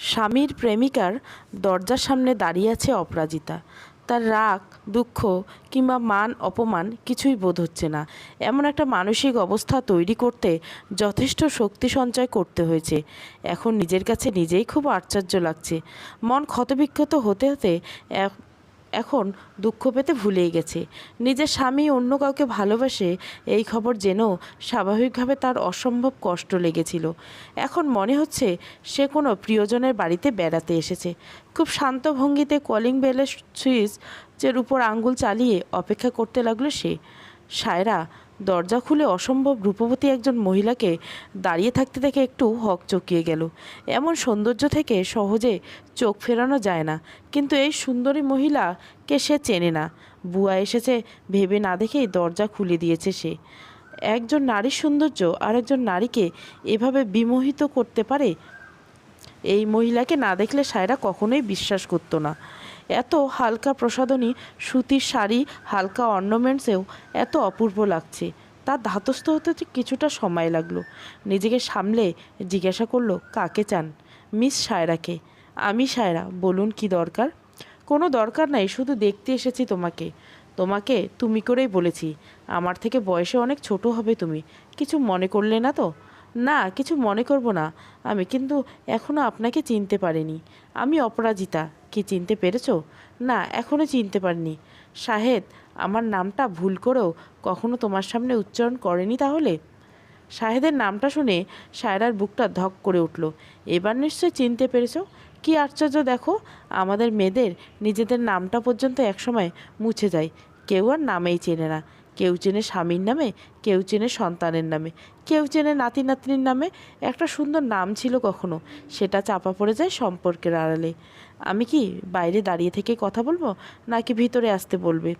স্বামীর প্রেমিকার দরজার সামনে দাঁড়িয়ে আছে অপরাজিতা। তার রাগ, দুঃখ কিংবা মান অপমান কিছুই বোধ হচ্ছে না। এমন একটা মানসিক অবস্থা তৈরি করতে যথেষ্ট শক্তি সঞ্চয় করতে হয়েছে। এখন নিজের কাছে নিজেই খুব আশ্চর্য লাগছে। মন ক্ষতবিক্ষত হতে হতে এখন দুঃখ পেতে ভুলেই গেছে। নিজের স্বামী অন্য কাউকে ভালোবাসে, এই খবর জেনেও স্বাভাবিকভাবে তার অসম্ভব কষ্ট লেগেছিল। এখন মনে হচ্ছে সে কোনো প্রিয়জনের বাড়িতে বেড়াতে এসেছে। খুব শান্ত ভঙ্গিতে কলিং বেলের সুইচের উপর আঙ্গুল চালিয়ে অপেক্ষা করতে লাগল সে। সায়রা দরজা খুলে অসম্ভব রূপবতী একজন মহিলাকে দাঁড়িয়ে থাকতে দেখে একটু হক চকিয়ে গেল। এমন সৌন্দর্য থেকে সহজে চোখ ফেরানো যায় না, কিন্তু এই সুন্দরী মহিলাকে সে চেনে না। বুয়া এসেছে ভেবে না দেখেই দরজা খুলে দিয়েছে সে। একজন নারীর সৌন্দর্য আর একজন নারীকে এভাবে বিমোহিত করতে পারে? এই মহিলাকে না দেখলে সায়রা কখনোই বিশ্বাস করতো না। এত হালকা প্রসাধনী, সুতির শাড়ি, হালকা অর্নামেন্টসেও এত অপূর্ব লাগছে। তার ধাতস্থ হতে কিছুটা সময় লাগল। নিজেকে সামলে জিজ্ঞাসা করল, কাকে চান? মিস সায়রাকে। আমি সায়রা, বলুন কি দরকার? কোনো দরকার নাই, শুধু দেখতে এসেছি তোমাকে। তোমাকে তুমি করেই বলেছি। আমার থেকে বয়সে অনেক ছোট হবে তুমি। কিছু মনে করলে না তো? না, কিছু মনে করব না আমি, কিন্তু এখনও আপনাকে চিনতে পারিনি। আমি অপরাজিতা। কি চিনতে পেরেছ? না এখনও চিনতে পারিনি। শাহেদ, আমার নামটা ভুল করেও কখনো তোমার সামনে উচ্চারণ করেনি তাহলে? শাহেদের নামটা শুনে সায়রার বুকটা ধক করে উঠল। এবার নিশ্চয় চিনতে পেরেছ? কি আশ্চর্য দেখো, আমাদের মেয়েদের নিজেদের নামটা পর্যন্ত একসময় মুছে যায়। কেউ আর নামেই চেনে না। কেউ চেনে স্বামীর নামে, কেউ চেনে সন্তানের নামে, কেউ চেনে নাতি নাতনির নামে। একটা সুন্দর নাম ছিল কখনো, সেটা চাপা পড়ে যায় সম্পর্কের আড়ালে। আমি কি বাইরে দাঁড়িয়ে থেকে কথা বলব, নাকি ভিতরে আসতে বলবে?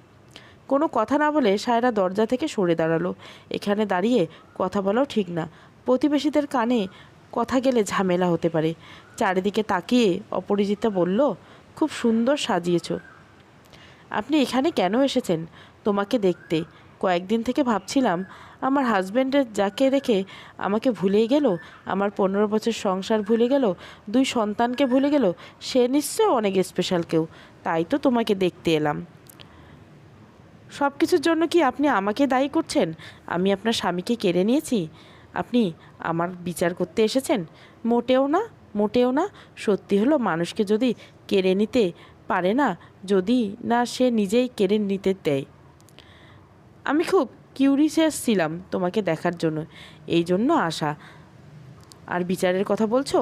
কোনো কথা না বলে সায়রা দরজা থেকে সরে দাঁড়াল। এখানে দাঁড়িয়ে কথা বলাও ঠিক না। প্রতিবেশীদের কানে কথা গেলে ঝামেলা হতে পারে। চারিদিকে তাকিয়ে অপরিচিতা বলল, খুব সুন্দর সাজিয়েছো। আপনি এখানে কেন এসেছেন? তোমাকে দেখতে। কয়েকদিন থেকে ভাবছিলাম, আমার হাজব্যান্ডের যাকে রেখে আমাকে ভুলেই গেল, আমার পনেরো বছর সংসার ভুলে গেল, দুই সন্তানকে ভুলে গেল, সে নিশ্চয় অনেক স্পেশাল কেউ। তাই তো তোমাকে দেখতে এলাম। সব কিছুর জন্য কি আপনি আমাকে দায়ী করছেন? আমি আপনার স্বামীকে কেড়ে নিয়েছি। আপনি আমার বিচার করতে এসেছেন? মোটেও না মোটেও না। সত্যি হলো, মানুষকে যদি কেড়ে নিতে পারে না, যদি না সে নিজেই কেড়ে নিতে দেয়। আমি খুব কিউরিসিয়াস ছিলাম তোমাকে দেখার জন্য। এই জন্য আসা। আর বিচারের কথা বলছো?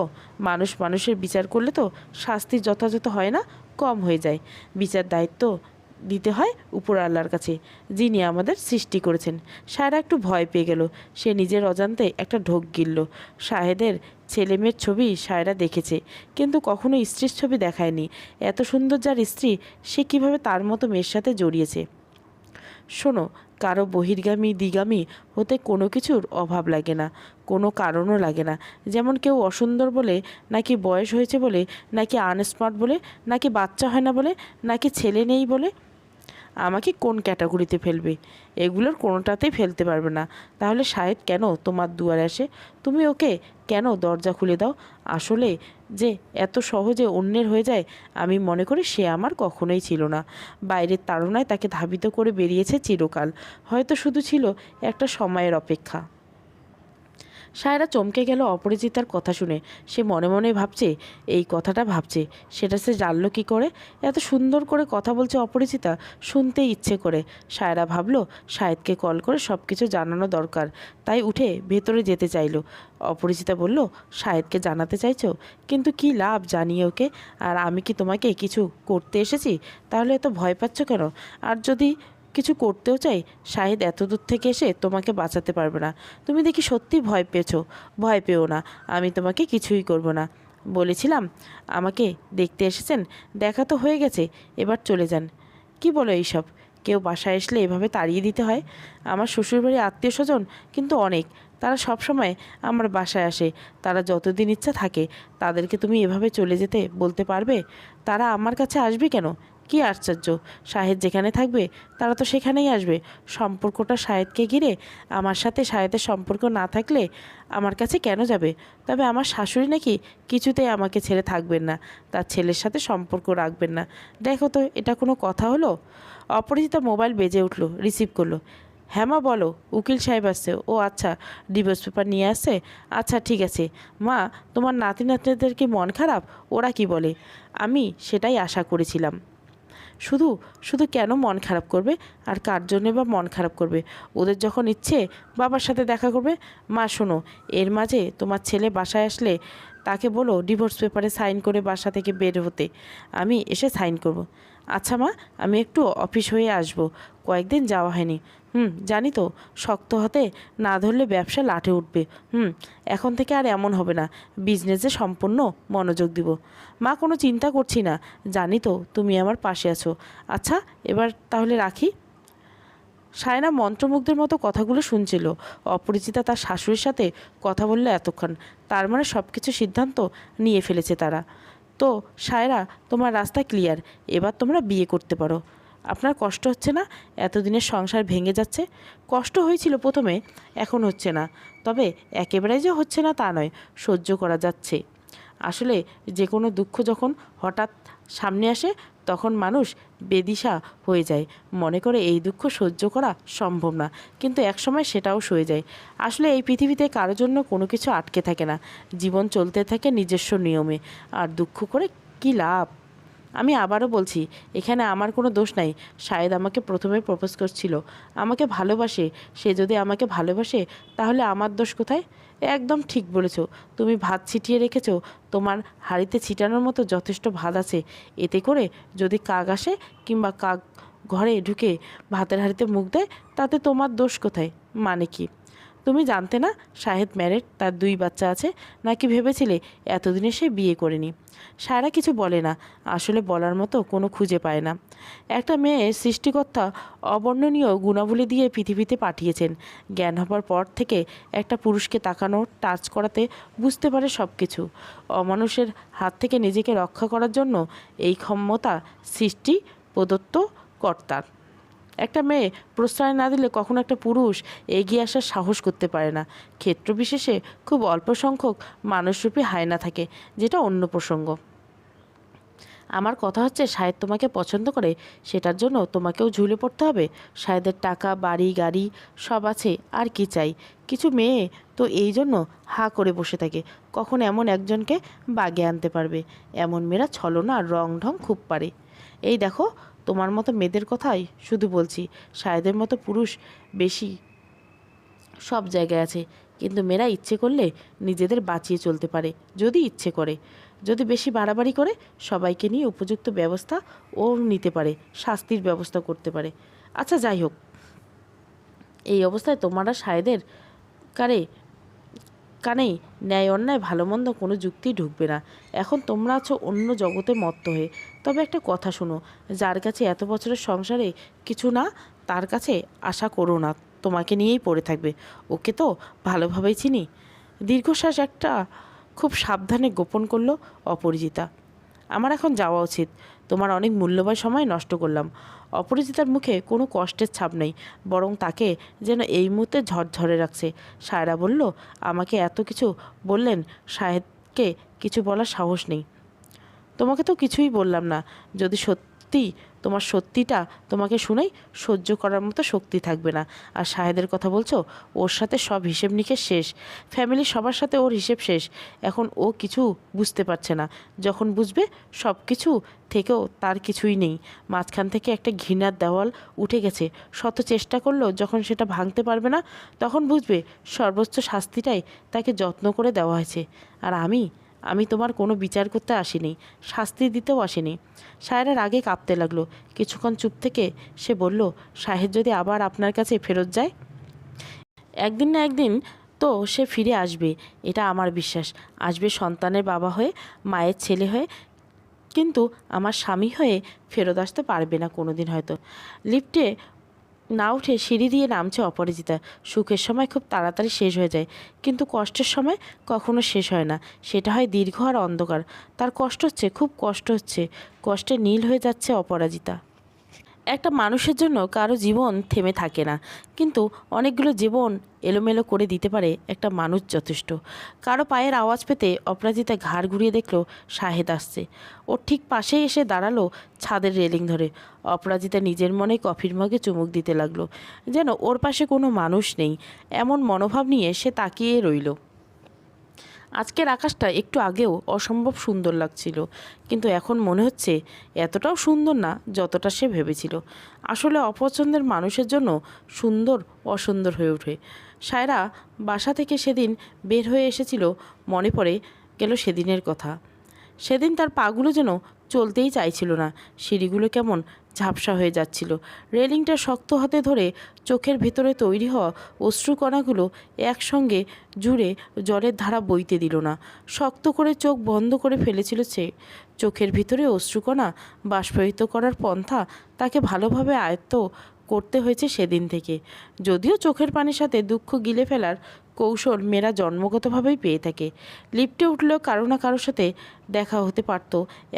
মানুষ মানুষের বিচার করলে তো শাস্তি যথাযথ হয় না, কম হয়ে যায়। বিচার দায়িত্ব দিতে হয় উপর আল্লাহর কাছে, যিনি আমাদের সৃষ্টি করেছেন। সায়রা একটু ভয় পেয়ে গেল। সে নিজের অজান্তে একটা ঢোক গিলল। শাহেদের ছেলে মেয়ের ছবি সায়রা দেখেছে, কিন্তু কখনো স্ত্রীর ছবি দেখায়নি। এত সুন্দর যার স্ত্রী, সে কীভাবে তার মতো মেয়ের সাথে জড়িয়েছে? শোনো কারও বহির্গামী দিগামী হতে কোনো কিছুর অভাব লাগে না, কোনো কারণও লাগে না। যেমন কেউ অসুন্দর বলে, নাকি বয়স হয়েছে বলে, নাকি আনস্মার্ট বলে, নাকি বাচ্চা হয় না বলে, নাকি ছেলে নেই বলে আমাকে কোন ক্যাটাগরিতে ফেলবে? এগুলোর কোনোটাতেই ফেলতে পারবে না। তাহলে সাহেব কেন তোমার দুয়ারে আসে? তুমি ওকে কেন দরজা খুলে দাও? আসলে যে এত সহজে অন্যের হয়ে যায়, আমি মনে করি সে আমার কখনোই ছিল না। বাইরের তাড়নায় তাকে ধাবিত করে বেরিয়েছে চিরকাল। হয়তো শুধু ছিল একটা সময়ের অপেক্ষা। সায়রা চমকে গেল অপরিচিতার কথা শুনে। সে মনে মনে ভাবছে, এই কথাটা ভাবছে। সেটা সে জানলো কি করে? এত সুন্দর করে কথা বলছে অপরিচিতা শুনতে ইচ্ছে করে। সায়রা ভাবলো শাহেদকে কল করে সব কিছু জানানো দরকার। তাই উঠে ভেতরে যেতে চাইলো। অপরিচিতা বলল শাহেদকে জানাতে চাইছো? কিন্তু কি লাভ জানিয়ে ওকে? আর আমি কি তোমাকে কিছু করতে এসেছি? তাহলে এত ভয় পাচ্ছ কেন? আর যদি কিছু করতেও চাই, শাহিদ এত দূর থেকে এসে তোমাকে বাঁচাতে পারবে না। তুমি দেখি সত্যি ভয় পেয়েছ। ভয় পেও না, আমি তোমাকে কিছুই করব না। বলেছিলাম, আমাকে দেখতে এসেছেন, দেখা তো হয়ে গেছে, এবার চলে যান। কি বলো এইসব? কেউ বাসায় আসলে এভাবে তাড়িয়ে দিতে হয়? আমার শ্বশুরবাড়ির আত্মীয় স্বজন কিন্তু অনেক, তারা সব সময় আমার বাসায় আসে। তারা যতদিন ইচ্ছা থাকে, তাদেরকে তুমি এভাবে চলে যেতে বলতে পারবে? তারা আমার কাছে আসবে কেন? কি আশ্চর্য? শাহেদ যেখানে থাকবে, তারা তো সেখানেই আসবে। সম্পর্কটা শাহেদকে ঘিরে, আমার সাথে শাহেদের সম্পর্ক না থাকলে আমার কাছে কেন যাবে? তবে আমার শাশুড়ি নাকি কিছুতেই আমাকে ছেড়ে থাকবেন না, তার ছেলের সাথে সম্পর্ক রাখবেন না। দেখো তো, এটা কোনো কথা হলো? অপরিচিতা মোবাইল বেজে উঠল, রিসিভ করল। হ্যাঁ মা, বলো, উকিল সাহেব আসছে। ও আচ্ছা ডিভোর্স পেপার নিয়ে আসছে? আচ্ছা ঠিক আছে। মা, তোমার নাতি নাতনিদের কি মন খারাপ? ওরা কি বলে? আমি সেটাই আশা করেছিলাম। শুধু শুধু কেন মন খারাপ করবে? আর কার জন্যে বা মন খারাপ করবে? ওদের যখন ইচ্ছে, বাবার সাথে দেখা করবে? মা, শোনো, এর মাঝে তোমার ছেলে বাসায় আসলে তাকে বলো ডিভোর্স পেপারে সাইন করে বাসা থেকে বের হতে। আমি এসে সাইন করব। আচ্ছা মা, আমি একটু অফিস হয়ে আসব। কয়েকদিন যাওয়া হয়নি। হুম, জানি তো, শক্ত হতে না ধরলে ব্যবসা লাঠে উঠবে। হুম, এখন থেকে আর এমন হবে না। বিজনেসে সম্পূর্ণ মনোযোগ দিব। মা, কোনো চিন্তা করছি না। জানি তো, তুমি আমার পাশে আছো। আচ্ছা এবার তাহলে রাখি? সায়না মন্ত্রমুগ্ধের মতো কথাগুলো শুনছিল। অপরিচিতা তার শাশুড়ির সাথে কথা বললে এতক্ষণ। তার মানে সব কিছু সিদ্ধান্ত নিয়ে ফেলেছে তারা। তো, সায়রা, তোমার রাস্তা ক্লিয়ার এবার তোমরা বিয়ে করতে পারো। আপনার কষ্ট হচ্ছে না? এতদিনের সংসার ভেঙে যাচ্ছে। কষ্ট হয়েছিল প্রথমে, এখন হচ্ছে না। তবে একেবারেই যে হচ্ছে না তা নয়, সহ্য করা যাচ্ছে। আসলে যে কোনো দুঃখ যখন হঠাৎ সামনে আসে তখন মানুষ বেদিশা হয়ে যায়। মনে করে এই দুঃখ সহ্য করা সম্ভব না, কিন্তু একসময় সেটাও সয়ে যায়। আসলে এই পৃথিবীতে কারোর জন্য কোনো কিছু আটকে থাকে না। জীবন চলতে থাকে নিজস্ব নিয়মে। আর দুঃখ করে কী লাভ? আমি আবারও বলছি, এখানে আমার কোনো দোষ নাই। শায়দ আমাকে প্রথমে প্রপোজ করছিল। আমাকে ভালোবাসে। সে যদি আমাকে ভালোবাসে, তাহলে আমার দোষ কোথায়? একদম ঠিক বলেছ। তুমি ভাত ছিটিয়ে রেখেছো, তোমার হাড়িতে ছিটানোর মতো যথেষ্ট ভাত আছে। এতে করে যদি কাক আসে কিংবা কাক ঘরে ঢুকে ভাতের হাড়িতে মুখ দেয়, তাতে তোমার দোষ কোথায়? মানে কি? তুমি জানতে না শাহেদ ম্যারেড, তার দুই বাচ্চা আছে, নাকি ভেবেছিলে এতদিনে সে বিয়ে করেনি? সায়রা কিছু বলে না, আসলে বলার মতো কোনো খুঁজে পায় না। একটা মেয়ে সৃষ্টিকর্তা অবর্ণনীয় গুণাবলী দিয়ে পৃথিবীতে পাঠিয়েছেন। জ্ঞান হবার পর থেকে একটা পুরুষকে তাকানো, টাচ করাতে বুঝতে পারে সব কিছু অমানুষের হাত থেকে নিজেকে রক্ষা করার জন্য এই ক্ষমতা সৃষ্টি প্রদত্ত কর্তার। একটা মেয়ে প্রশ্রয় না দিলে কখনো একটা পুরুষ এগিয়ে আসার সাহস করতে পারে না। ক্ষেত্র বিশেষে খুব অল্প সংখ্যক মানুষরূপী হায়না থাকে, যেটা অন্য প্রসঙ্গ। আমার কথা হচ্ছে, শাহেদ তোমাকে পছন্দ করে, সেটার জন্য তোমাকেও ঝুলে পড়তে হবে। শাহেদের টাকা, বাড়ি, গাড়ি, সব আছে, আর কি চাই? কিছু মেয়ে তো এই জন্য হা করে বসে থাকে, কখন এমন একজনকে বাগে আনতে পারবে? এমন মেয়েরা ছলনা আর রং ঢং খুব পারে। এই দেখো তোমার মতো মেয়েদের কথাই শুধু বলছি। শাহেদের মতো পুরুষ বেশি সব জায়গায় আছে। কিন্তু মেয়েরা ইচ্ছে করলে নিজেদের বাঁচিয়ে চলতে পারে, যদি ইচ্ছে করে। যদি বেশি বাড়াবাড়ি করে, সবাইকে নিয়ে উপযুক্ত ব্যবস্থা ও নিতে পারে, শাস্তির ব্যবস্থা করতে পারে। আচ্ছা যাই হোক। এই অবস্থায় তোমরা শায়েদের কারে কানেই ন্যায় অন্যায় ভালো মন্দ কোনো যুক্তি ঢুকবে না। এখন তোমরা আছো অন্য জগতে মত্ত হয়ে। তবে একটা কথা শোনো, যার কাছে এত বছরের সংসারে কিছু না, তার কাছে আশা করো না, তোমাকে নিয়েই পড়ে থাকবে। ওকে তো ভালোভাবেই চিনি। দীর্ঘশ্বাস একটা খুব সাবধানে গোপন করল অপরিচিতা। আমার এখন যাওয়া উচিত। তোমার অনেক মূল্যবান সময় নষ্ট করলাম। অপরিচিতার মুখে কোনো কষ্টের ছাপ নেই, বরং তাকে যেন এই মুহূর্তে ঝরঝরে রাখছে। সায়রা বলল, আমাকে এত কিছু বললেন, সাহেবকে কিছু বলার সাহস নেই। তোমাকে তো কিছুই বললাম না। যদি সত্যি তোমার সত্যিটা তোমাকে শুনেই সহ্য করার মতো শক্তি থাকবে না। আর শাহেদের কথা বলছো, ওর সাথে সব হিসেব নিকেশ শেষ। ফ্যামিলির সবার সাথে ওর হিসেব শেষ। এখন ও কিছু বুঝতে পারছে না। যখন বুঝবে সব কিছু থেকেও তার কিছুই নেই। মাঝখান থেকে একটা ঘৃণার দেওয়াল উঠে গেছে। শত চেষ্টা করলেও যখন সেটা ভাঙতে পারবে না, তখন বুঝবে সর্বোচ্চ শাস্তিটাই তাকে যত্ন করে দেওয়া হয়েছে। আর আমি আমি তোমার কোনো বিচার করতে আসিনি, শাস্তি দিতেও আসিনি। সায়রার আগে কাঁপতে লাগল। কিছুক্ষণ চুপ থেকে সে বলল, সাহেব যদি আবার আপনার কাছে ফেরত যায়? একদিন না একদিন তো সে ফিরে আসবে, এটা আমার বিশ্বাস। আসবে সন্তানের বাবা হয়ে, মায়ের ছেলে হয়ে, কিন্তু আমার স্বামী হয়ে ফেরত আসতে পারবে না কোনো দিন হয়তো। লিফটে না উঠে সিঁড়ি দিয়ে নামছে অপরাজিতা। সুখের সময় খুব তাড়াতাড়ি শেষ হয়ে যায়, কিন্তু কষ্টের সময় কখনো শেষ হয় না। সেটা হয় দীর্ঘ আর অন্ধকার। তার কষ্ট হচ্ছে, খুব কষ্ট হচ্ছে। কষ্টে নীল হয়ে যাচ্ছে অপরাজিতা। একটা মানুষের জন্য কারও জীবন থেমে থাকে না। কিন্তু অনেকগুলো জীবন এলোমেলো করে দিতে পারে একটা মানুষ যথেষ্ট। কারও পায়ের আওয়াজ পেতে অপরাজিতা ঘাড় ঘুরিয়ে দেখল শাহেদ আসছে। ওর ঠিক পাশেই এসে দাঁড়াল ছাদের রেলিং ধরে। অপরাজিতা নিজের মনে কফির মগে চুমুক দিতে লাগল। যেন ওর পাশে কোনো মানুষ নেই। এমন মনোভাব নিয়ে সে তাকিয়ে রইল। আজকের আকাশটা একটু আগেও অসম্ভব সুন্দর লাগছিল, কিন্তু এখন মনে হচ্ছে এতটাও সুন্দর না যতটা সে ভেবেছিল। আসলে অপছন্দের মানুষের জন্য সুন্দর অসুন্দর হয়ে ওঠে। সায়রা বাসা থেকে সেদিন বের হয়ে এসেছিল, মনে পড়ে গেল সেদিনের কথা। সেদিন তার পাগুলো যেন চলতেই চাইছিল না। সিঁড়িগুলো কেমন ঝাপসা হয়ে যাচ্ছিল। রেলিংটা শক্ত হাতে ধরে চোখের ভেতরে তৈরি হওয়া অশ্রুকণাগুলো একসঙ্গে জুড়ে জলের ধারা বইতে দিল না। শক্ত করে চোখ বন্ধ করে ফেলেছিল সে। চোখের ভিতরে অশ্রুকণা বাষ্পায়িত করার পন্থা তাকে ভালোভাবে আয়ত্ত করতে হয়েছে সেদিন থেকে। যদিও চোখের পানির সাথে দুঃখ গিলে ফেলার কৌশল মেয়েরা জন্মগতভাবেই পেয়ে থাকে। লিফটে উঠলেও কারও না কারোর সাথে দেখা হতে পারত।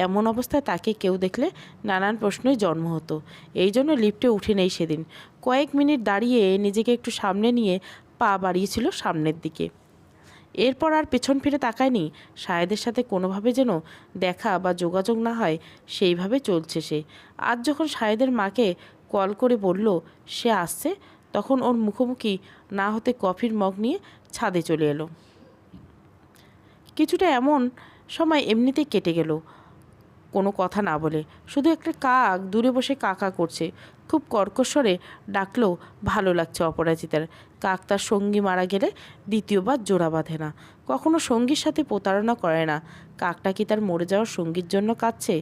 এমন অবস্থায় তাকে কেউ দেখলে নানান প্রশ্নই জন্ম হতো। এই জন্য লিফটে উঠে নেই সেদিন। কয়েক মিনিট দাঁড়িয়ে নিজেকে একটু সামনে নিয়ে পা বাড়িয়েছিল সামনের দিকে। এরপর আর পেছন ফিরে তাকায়নি। সায়েদের সাথে কোনোভাবে যেন দেখা বা যোগাযোগ না হয়, সেইভাবে চলছে সে। আজ যখন সায়েদের মাকে কল করে বলল, সে আসছে। তখন ওর মুখোমুখি না হতে কফির মগ নিয়ে ছাদে চলে এলো। কিছুটা এমন সময় এমনিতেই কেটে গেল, কোনো কথা না বলে। শুধু একটা কাক দূরে বসে কাকা করছে। খুব কর্কশ্বরে ডাকলেও ভালো লাগছে অপরাজিতার। কাক তার সঙ্গী মারা গেলে দ্বিতীয়বার জোড়া বাঁধে না। কখনো সঙ্গীর সাথে প্রতারণা করে না। কাকটা কি তার মরে যাওয়ার সঙ্গীর জন্য কাঁদছে?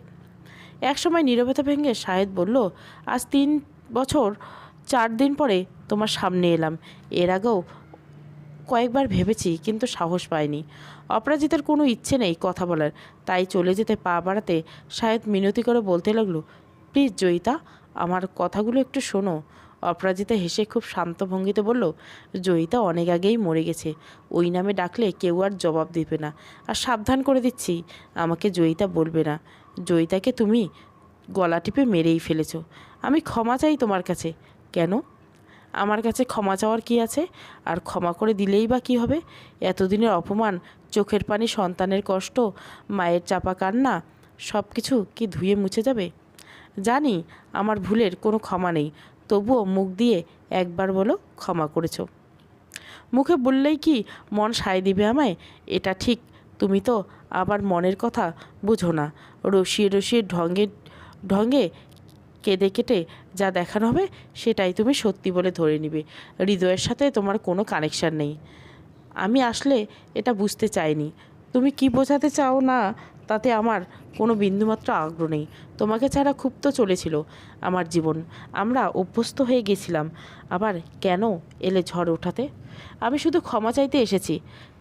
একসময় নীরবতা ভেঙে শাহেদ বলল, আজ তিন বছর, চার দিন পরে তোমার সামনে এলাম। এর আগেও কয়েকবার ভেবেছি, কিন্তু সাহস পাইনি। অপরাজিতের কোনো ইচ্ছে নেই কথা বলার। তাই চলে যেতে পা বাড়াতে শায়দ মিনতি করে বলতে লাগল, প্লিজ জয়িতা, আমার কথাগুলো একটু শোনো। অপরাজিতা হেসে খুব শান্ত ভঙ্গিতে বলল, জয়িতা অনেক আগেই মরে গেছে। ওই নামে ডাকলে কেউ আর জবাব দিবে না। আর সাবধান করে দিচ্ছি, আমাকে জয়িতা বলবে না। জয়িতাকে তুমি গলা টিপে মেরেই ফেলেছ। আমি ক্ষমা চাই তোমার কাছে। কেন? আমার কাছে ক্ষমা চাওয়ার কি আছে? আর ক্ষমা করে দিলেই বা কী হবে? এতদিনের অপমান, চোখের পানি, সন্তানের কষ্ট, মায়ের চাপা কান্না সব কিছু কি ধুয়ে মুছে যাবে? জানি আমার ভুলের কোনো ক্ষমা নেই, তবুও মুখ দিয়ে একবার বলো ক্ষমা করেছ। মুখে বললেই কি মন সায় দিবে আমায়? এটা ঠিক তুমি তো আবার মনের কথা বুঝো না। রসিয়ে রসিয়ে ঢঙ্গে ঢঙ্গে কেঁদে কেটে যা দেখানো হবে সেটাই তুমি সত্যি বলে ধরে নিবে। হৃদয়ের সাথে তোমার কোনো কানেকশান নেই। আমি আসলে এটা বুঝতে চাইনি। তুমি কি বোঝাতে চাও না? তাতে আমার কোনো বিন্দুমাত্র আগ্রহ নেই। তোমাকে ছাড়া খুব তো চলেছিল আমার জীবন। আমরা অভ্যস্ত হয়ে গেছিলাম। আবার কেন এলে ঝড় ওঠাতে? আমি শুধু ক্ষমা চাইতে এসেছি।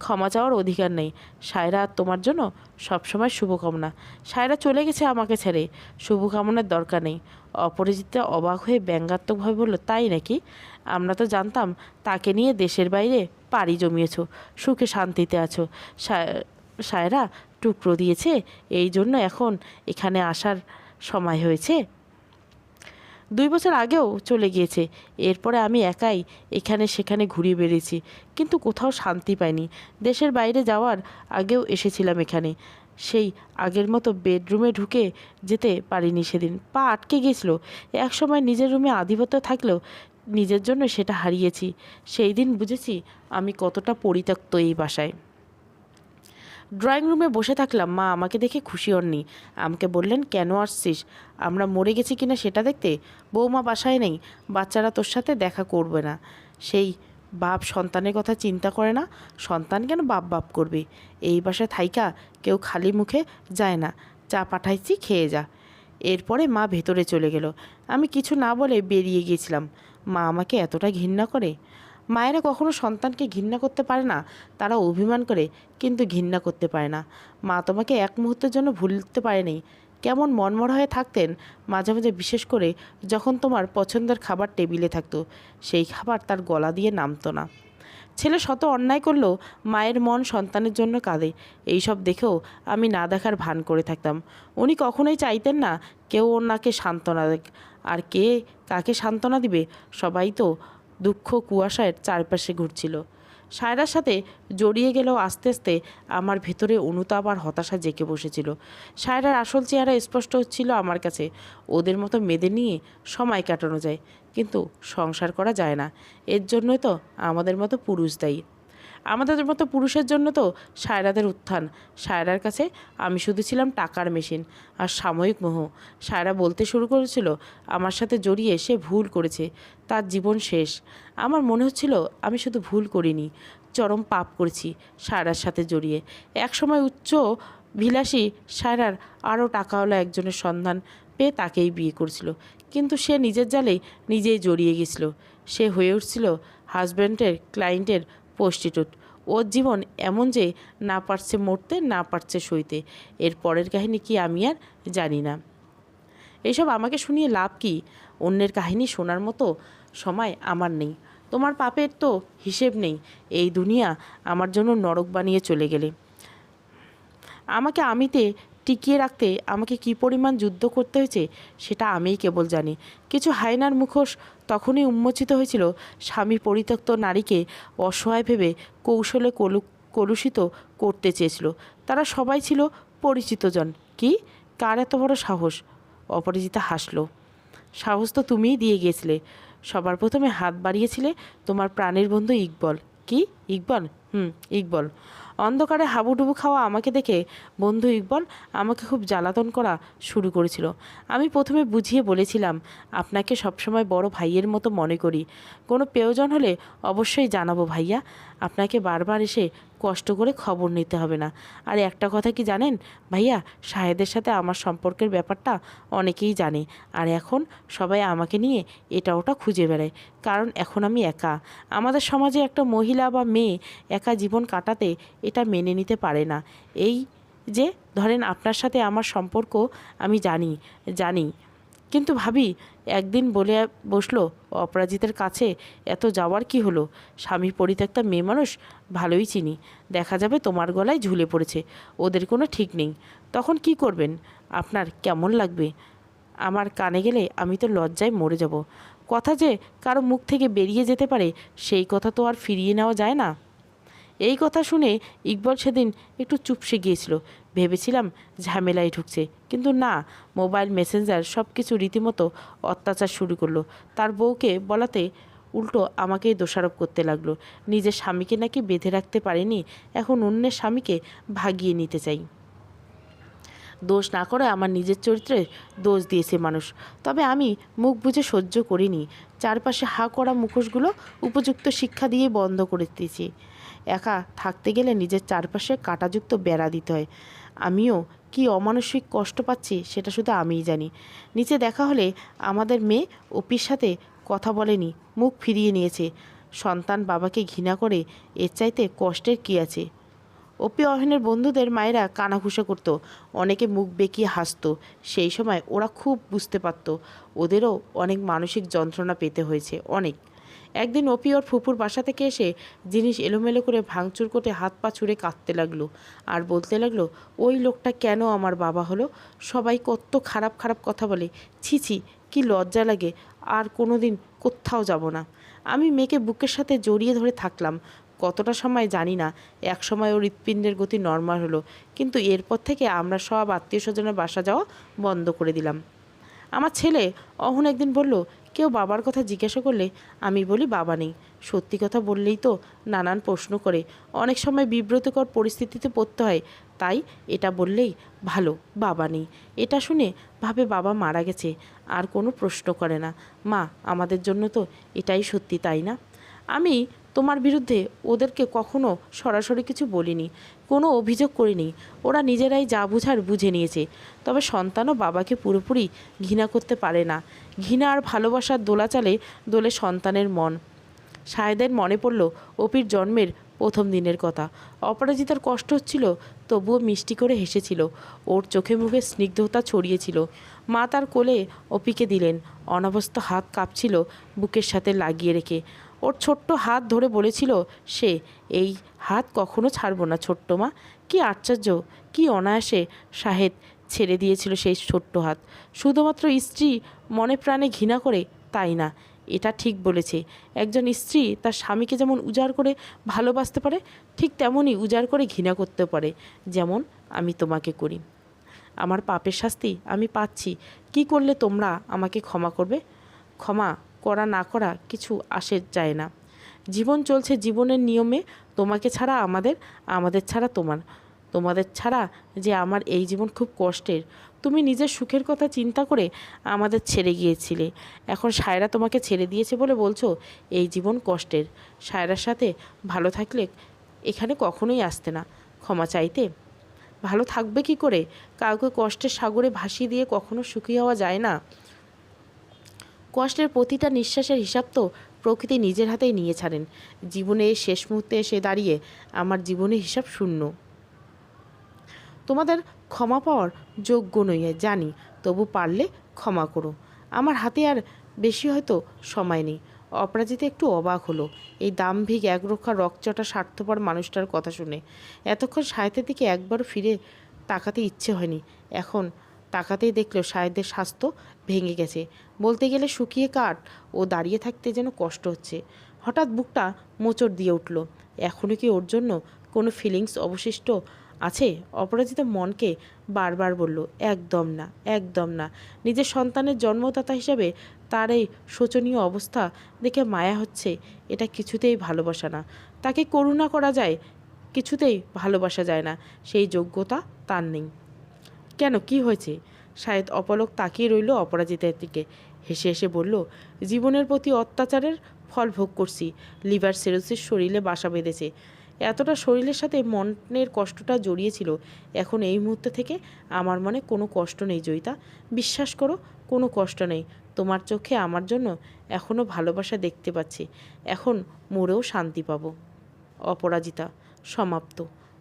ক্ষমা চাওয়ার অধিকার নেই। সায়রা আর তোমার জন্য সবসময় শুভকামনা। সায়রা চলে গেছে আমাকে ছেড়ে। শুভকামনার দরকার নেই। অপরাজিতা অবাক হয়ে ব্যঙ্গাত্মকভাবে বলল, তাই নাকি? আমরা তো জানতাম তাকে নিয়ে দেশের বাইরে পাড়ি জমিয়েছ, সুখে শান্তিতে আছো। সায়রা টুকরো দিয়েছে, এই জন্য এখন এখানে আসার সময় হয়েছে। দুই বছর আগেও চলে গিয়েছে, এরপরে আমি একাই এখানে সেখানে ঘুরিয়ে বেড়েছি কিন্তু কোথাও শান্তি পাইনি। দেশের বাইরে যাওয়ার আগেও এসেছিলাম এখানে, সেই আগের মতো বেডরুমে ঢুকে যেতে পারিনি সেদিন। পা আটকে গিয়েছিল এক সময় নিজের রুমে আধিপত্য থাকলেও নিজের জন্য সেটা হারিয়েছি। সেই দিন বুঝেছি আমি কতটা পরিত্যক্ত এই বাসায়। ড্রয়িং রুমে বসে থাকলাম, মা আমাকে দেখে খুশি হননি। আমাকে বললেন, কেন আসছিস? আমরা মরে গেছি কিনা সেটা দেখতে? বৌমা বাসায় নেই, বাচ্চারা তোর সাথে দেখা করবে না। সেই বাপ সন্তানের কথা চিন্তা করে না, সন্তান কেন বাপ বাপ করবে? এই বাসায় থাইকা, কেউ খালি মুখে যায় না। চা পাঠাইছি, খেয়ে যা। এরপরে মা ভেতরে চলে গেল। আমি কিছু না বলে বেরিয়ে গিয়েছিলাম। মা আমাকে এতটা ঘৃণা করে? মায়েরা কখনো সন্তানকে ঘৃণা করতে পারে না তারা অভিমান করে, কিন্তু ঘৃণা করতে পারে না। মা তোমাকে এক মুহূর্তের জন্য ভুলতে পারেনি। কেমন মনমরা হয়ে থাকতেন, মাঝে মাঝে বিশেষ করে যখন তোমার পছন্দের খাবার টেবিলে থাকতো, সেই খাবার তার গলা দিয়ে নামতো না। ছেলে শত অন্যায় করলেও মায়ের মন সন্তানের জন্য কাঁদে। এইসব দেখেও আমি না দেখার ভান করে থাকতাম। উনি কখনোই চাইতেন না, কেউ ওনাকে সান্ত্বনা দেখ আর কে কাকে সান্ত্বনা দিবে, সবাই তো দুঃখ কুয়াশায় চারপাশে ঘুরছিল। সায়রার সাথে জড়িয়ে গেলেও আস্তে আস্তে আমার ভেতরে অনুতাপ আর হতাশা জেঁকে বসেছিল। সায়রার আসল চেহারা স্পষ্ট হচ্ছিল আমার কাছে। ওদের মতো মেয়েদের নিয়ে সময় কাটানো যায়, কিন্তু সংসার করা যায় না। এর জন্যই তো আমাদের মতো পুরুষ দায়ী। আমাদের মতো পুরুষের জন্য তো সায়রাদের উত্থান। সায়রার কাছে আমি শুধু ছিলাম টাকার মেশিন আর সাময়িক মোহ। সায়রা বলতে শুরু করেছিল, আমার সাথে জড়িয়ে সে ভুল করেছে, তার জীবন শেষ। আমার মনে হচ্ছিল আমি শুধু ভুল করিনি, চরম পাপ করেছি সায়রার সাথে জড়িয়ে। একসময় উচ্চ বিলাসী সায়রার আরও টাকাওয়ালা একজনের সন্ধান পেয়ে তাকেই বিয়ে করেছিল। কিন্তু সে নিজের জালেই নিজেই জড়িয়ে গেছিল। সে হয়ে উঠছিল হাজব্যান্ডের ক্লায়েন্টের প্রস্টিটিউট। ওর জীবন এমন যে না পারছে মরতে, না পারছে সইতে। এর পরের কাহিনী কি আমি আর জানি না। এইসব আমাকে শুনিয়ে লাভ কি? অন্যের কাহিনী শোনার মতো সময় আমার নেই। তোমার পাপের তো হিসেব নেই। এই দুনিয়া আমার জন্য নরক বানিয়ে চলে গেলে। আমাকে আমিতে টিকিয়ে রাখতে আমাকে কি পরিমাণ যুদ্ধ করতে হয়েছে সেটা আমিই কেবল জানি। কিছু হায়নার মুখোশ তখনই উন্মোচিত হয়েছিল। স্বামী পরিত্যক্ত নারীকে অসহায় ভেবে কৌশলে কলু কলুষিত করতে চেয়েছিল। তারা সবাই ছিল পরিচিতজন। কি? কার এত বড় সাহস? অপরাজিতা হাসলো। সাহস তো তুমিই দিয়ে গিয়েছিলে। সবার প্রথমে হাত বাড়িয়েছিলে তোমার প্রাণের বন্ধু ইকবল। কি? ইকবল? হুম, ইকবল। অন্ধকারে হাবুডুবু খাওয়া আমাকে দেখে বন্ধু ইকবল আমাকে খুব জ্বালাতন করা শুরু করেছিল। আমি প্রথমে বুঝিয়ে বলেছিলাম, আপনাকে সবসময় বড় ভাইয়ের মতো মনে করি। কোনো প্রয়োজন হলে অবশ্যই জানাব ভাইয়া। আপনাকে বারবার এসে কষ্ট করে খবর নিতে হবে না। আর একটা কথা কি জানেন? ভাইয়া, শাহেদের সাথে আমার সম্পর্কের ব্যাপারটা অনেকেই জানে। আর এখন সবাই আমাকে নিয়ে এটা ওটা খুঁজে বেড়ায়। কারণ এখন আমি একা। আমাদের সমাজে একটা মহিলা বা মেয়ে একা জীবন কাটাতে এটা মেনে নিতে পারে না। এই যে, ধরেন আপনার সাথে আমার সম্পর্ক আমি জানি জানি। কিন্তু ভাবি একদিন বলে বসল, অপরাজিতের কাছে এত যাওয়ার কি হলো? স্বামী পরিত্যক্তা মেয়ে মানুষ, ভালোই চিনি। দেখা যাবে তোমার গলায় ঝুলে পড়েছে। ওদের কোনো ঠিক নেই। তখন কি করবেন? আপনার কেমন লাগবে? আমার কানে গেলে আমি তো লজ্জায় মরে যাব। কথা যে কারও মুখ থেকে বেরিয়ে যেতে পারে, সেই কথা তো আর ফিরিয়ে নেওয়া যায় না। এই কথা শুনে ইকবল সেদিন একটু চুপসে গিয়েছিল। ভেবেছিলাম ঝামেলায় ঢুকছে। কিন্তু না, মোবাইল মেসেঞ্জার সব কিছু রীতিমতো অত্যাচার শুরু করল। তার বউকে বলাতে উল্টো আমাকেই দোষারোপ করতে লাগল। নিজের স্বামীকে নাকি বেঁধে রাখতে পারেনি, এখন অন্যের স্বামীকে ভাগিয়ে নিতে চাই। দোষ না করে আমার নিজের চরিত্রে দোষ দিয়েছে মানুষ। তবে আমি মুখ বুঝে সহ্য করিনি। চারপাশে হা করা মুখোশগুলো উপযুক্ত শিক্ষা দিয়ে বন্ধ করে দিয়েছি। একা থাকতে গেলে নিজের চারপাশে কাঁটাযুক্ত বেড়া দিতে হয়। আমিও কি অমানসিক কষ্ট পাচ্ছি সেটা শুধু আমিই জানি। নিচে দেখা হলে আমাদের মেয়ে অপির সাথে কথা বলেনি, মুখ ফিরিয়ে নিয়েছে। সন্তান বাবাকে ঘৃণা করে এর চাইতে কষ্টের কী আছে? অপি অহেনের বন্ধুদের মায়েরা কানাঘুষা করতো। অনেকে মুখ বেঁকিয়ে হাসতো। সেই সময় ওরা খুব বুঝতে পারতো। ওদেরও অনেক মানসিক যন্ত্রণা পেতে হয়েছে, অনেক। একদিন অপি ওর ফুপুর বাসা থেকে এসে জিনিস এলোমেলো করে ভাঙচুর করে হাত পা ছুঁড়ে কাঁদতে লাগল আর বলতে লাগল, ওই লোকটা কেন আমার বাবা হলো? সবাই কত খারাপ খারাপ কথা বলে। ছি ছি, কি লজ্জা লাগে। আর কোনো দিন কোথাও যাব না। আমি মেয়েকে বুকের সাথে জড়িয়ে ধরে থাকলাম। কতটা সময় জানি না, এক সময় ওর হৃৎপিণ্ডের গতি নর্মাল হলো। কিন্তু এরপর থেকে আমরা সব আত্মীয় স্বজনের বাসা যাওয়া বন্ধ করে দিলাম। আমার ছেলে অহন একদিন বলল, কেউ বাবার কথা জিজ্ঞাসা করলে আমি বলি বাবা নেই। সত্যি কথা বললেই তো নানান প্রশ্ন করে। অনেক সময় বিব্রতকর পরিস্থিতিতে পড়তে হয়, তাই এটা বললেই ভালো, বাবা নেই। এটা শুনে ভাবে বাবা মারা গেছে, আর কোনো প্রশ্ন করে না। মা, আমাদের জন্য তো এটাই সত্যি, তাই না? আমি তোমার বিরুদ্ধে ওদেরকে কখনো সরাসরি কিছু বলিনি, কোনো অভিযোগ করিনি। ওরা নিজেরাই যা বুঝার বুঝে নিয়েছে। তবে সন্তানও বাবাকে পুরোপুরি ঘৃণা করতে পারে না। ঘৃণা আর ভালোবাসার দোলাচালে দোলে সন্তানের মন। সাহেদের মনে পড়ল অপির জন্মের প্রথম দিনের কথা। অপরাজিতার কষ্ট হচ্ছিল, তবুও মিষ্টি করে হেসেছিল। ওর চোখে মুখে স্নিগ্ধতা ছড়িয়েছিল। মা তার কোলে অপিকে দিলেন। অনবস্ত হাত কাঁপছিল বুকের সাথে লাগিয়ে রেখে। ওর ছোট্ট হাত ধরে বলেছিল, সে, এই হাত কখনো ছাড়বো না ছোট্ট মা। কি আশ্চর্য, কি অনায়াসে শাহেদ ছেড়ে দিয়েছিল সেই ছোট্ট হাত। শুধুমাত্র স্ত্রী মনে প্রাণে ঘৃণা করে, তাই না? এটা ঠিক বলেছে। একজন স্ত্রী তার স্বামীকে যেমন উজাড় করে ভালোবাসতে পারে, ঠিক তেমনই উজাড় করে ঘৃণা করতে পারে। যেমন আমি তোমাকে করি। আমার পাপের শাস্তি আমি পাচ্ছি। কি করলে তোমরা আমাকে ক্ষমা করবে? ক্ষমা করা না করা কিছু আসে যায় না। জীবন চলছে জীবনের নিয়মে, তোমাকে ছাড়া আমাদের আমাদের ছাড়া তোমার। তোমাদের ছাড়া যে আমার এই জীবন খুব কষ্টের। তুমি নিজের সুখের কথা চিন্তা করে আমাদের ছেড়ে গিয়েছিলে। এখন সায়রা তোমাকে ছেড়ে দিয়েছে বলে বলছো, এই জীবন কষ্টের। সায়রার সাথে ভালো থাকলে এখানে কখনোই আসতে না। ক্ষমা চাইতে। ভালো থাকবে কি করে? কাউকে কষ্টের সাগরে ভাসিয়ে দিয়ে কখনো সুখী হওয়া যায় না। কষ্টের প্রতিটা নিঃশ্বাসের হিসাব তো প্রকৃতি নিজের হাতেই নিয়ে ছাড়েন। জীবনে শেষ মুহূর্তে এসে দাঁড়িয়ে আমার জীবনের হিসাব শূন্য। তোমাদের ক্ষমা পাওয়ার যোগ্য নই, জানি, তবু পারলে ক্ষমা করো। আমার হাতে আর বেশি হয়তো সময় নেই। অপরাজিতা একটু অবাক হলো। এই দাম্ভিক, একরক্ষা, রকচটা, স্বার্থপর মানুষটার কথা শুনে। এতক্ষণ সাহিত্যের দিকে একবার ফিরে তাকাতে ইচ্ছে হয়নি। এখন তাকাতেই দেখল সাহেদের স্বাস্থ্য ভেঙে গেছে। বলতে গেলে শুকিয়ে কাঠ ও দাঁড়িয়ে থাকতে যেন কষ্ট হচ্ছে। হঠাৎ বুকটা মোচড় দিয়ে উঠল। এখনও কি ওর জন্য কোনো ফিলিংস অবশিষ্ট আছে? অপরাজিতা মনকে বারবার বলল, একদম না একদম না। নিজের সন্তানের জন্মদাতা হিসাবে তার এই শোচনীয় অবস্থা দেখে মায়া হচ্ছে। এটা কিছুতেই ভালোবাসা না। তাকে করুণা করা যায়, কিছুতেই ভালোবাসা যায় না। সেই যোগ্যতা তার নেই। কেন? কি হয়েছে? শায়দ অপলক তাকিয়ে রইল অপরাজিতার দিকে। হেসে হেসে বলল, জীবনের প্রতি অত্যাচারের ফল ভোগ করছি। লিভার সেরোসিস শরীরে বাসা বেঁধেছে। এতটা শরীরের সাথে মনের কষ্টটা জড়িয়েছিল। এখন এই মুহূর্তে থেকে আমার মনে কোনো কষ্ট নেই, জয়িতা। বিশ্বাস করো, কোনো কষ্ট নেই। তোমার চোখে আমার জন্য এখনও ভালোবাসা দেখতে পাচ্ছি। এখন মরেও শান্তি পাব। অপরাজিতা সমাপ্ত।